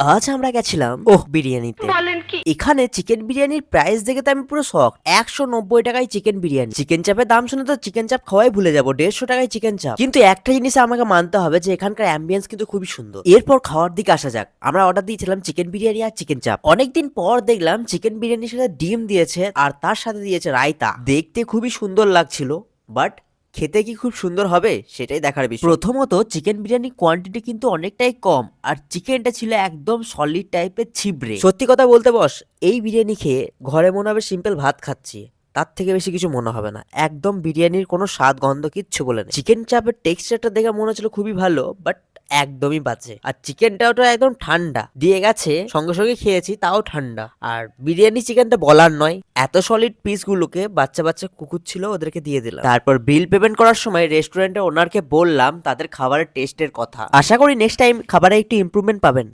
আজ আমরা গেছিলাম ওহ। বিরিয়ানিতে। এখানে চিকেন বিরিয়ানির প্রাইস দেখে তো আমি পুরো শখ একশো নব্বই টাকায় চিকেন বিরিয়ানি। চিকেন চাপের দাম শুনে তো চিকেন চাপ খাওয়াই ভুলে যাব। দেড়শো টাকায় চিকেন চাপ। কিন্তু একটা জিনিস আমাকে মানতে হবে যে এখানকার অ্যাম্বিয়েন্স কিন্তু খুবই সুন্দর। এরপর খাওয়ার দিকে আসা যাক। আমরা অর্ডার দিয়েছিলাম চিকেন বিরিয়ানি আর চিকেন চাপ। অনেকদিন পর দেখলাম চিকেন বিরিয়ানির সাথে ডিম দিয়েছে আর তার সাথে দিয়েছে রায়তা। দেখতে খুবই সুন্দর লাগছিল বাট খেতে কি খুব সুন্দর হবে? সেটাই দেখার বিষয়। প্রথমত চিকেন বিরিয়ানির কোয়ান্টিটি কিন্তু অনেকটাই কম, আর চিকেনটা ছিল একদম সলিড টাইপের ছিবড়ে। সত্যি কথা বলতে বস, এই বিরিয়ানি খেয়ে ঘরে মনে হবে সিম্পল ভাত খাচ্ছি। তার থেকে বেশি কিছু মনে হবে না। একদম বিরিয়ানির কোনো স্বাদ গন্ধ কিচ্ছু বলে না চিকেন চাপের টেক্সচারটা দেখে মনে হচ্ছিল খুবই ভালো বাট একদমই বাজে। আর চিকেনটাও তো একদম ঠান্ডা। দিয়ে গেছে, সঙ্গে সঙ্গে খেয়েছি, তাও ঠান্ডা। আর বিরিয়ানি চিকেনটা বলার নয়, এত সলিড পিস গুলোকে বাচ্চা বাচ্চা কুকুর ছিল ওদেরকে দিয়ে দিলাম। তারপর বিল পেমেন্ট করার সময় রেস্টুরেন্টের ওনারকে বললাম, তাদের খাবারের টেস্টের কথা। আশা করি নেক্সট টাইম খাবারে একটু ইমপ্রুভমেন্ট পাবেন।